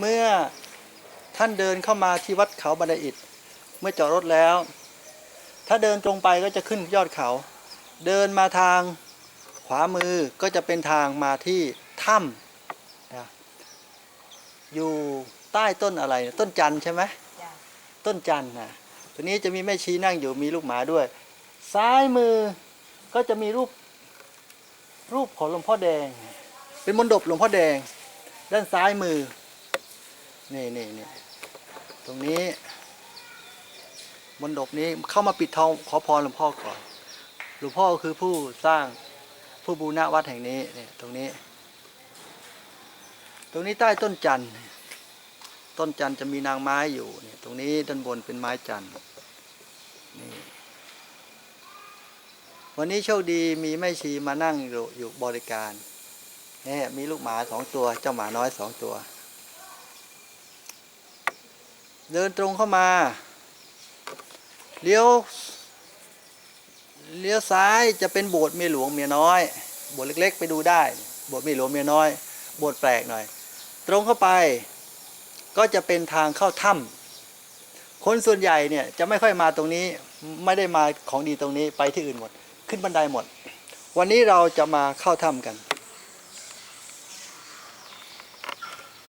เมื่อท่านเดินเข้ามาที่วัดเขาบันไดอิฐเมื่อจอดรถแล้ว ถ้าเดินตรงไปก็จะขึ้นยอดเขา เดินมาทางขวามือก็จะเป็นทางมาที่ถ้ำนะอยู่ใต้ต้นอะไร ต้นจันใช่ไหมต้นจันทร์นะตัวนี้จะมีแม่ชีนั่งอยู่มีลูกหมาด้วย ซ้ายมือก็จะมีรูปรูปของหลวงพ่อแดง เป็นมนดบหลวงพ่อแดง ด้านซ้ายมือ นี่นี่นี่ตรงนี้มนดบนี้เข้ามาปิดทองขอพรหลวงพ่อก่อน หลวงพ่อคือผู้สร้างผู้บูรณะวัดแห่งนี้เนี่ยตรงนี้ ตรงนี้ใต้ต้นจันทร์ต้นจันทร์จะมีนางไม้อยู่เนี่ยตรงนี้ด้านบนเป็นไม้จันทร์นี่วันนี้โชคดีมีแม่ชีมานั่งอยู่อยู่บริการเนี่ยมีลูกหมาสองตัวเจ้าหมาน้อยสองตัว เดินตรงเข้ามาเลี้ยวเลี้ยวซ้ายจะเป็นโบสถ์เมียหลวงเมียน้อย โบสถ์เล็ก ๆ ไปดูได้ โบสถ์เมียหลวงเมียน้อย โบสถ์แปลกหน่อย ตรงเข้าไปก็จะเป็นทางเข้าถ้ำคนส่วนใหญ่เนี่ยจะไม่ค่อยมาตรงนี้ ไม่ได้มาของดีตรงนี้ไปที่อื่นหมด ขึ้นบันไดหมด วันนี้เราจะมาเข้าถ้ำกัน